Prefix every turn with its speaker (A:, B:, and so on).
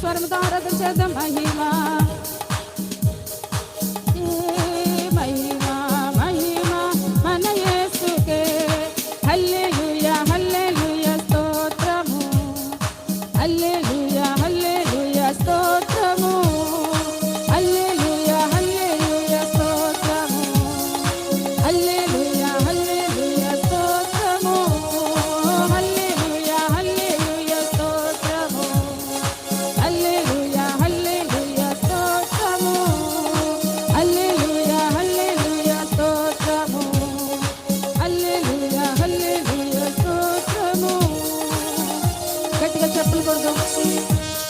A: స్వరంతో ఆరాధన చేద్దాం Música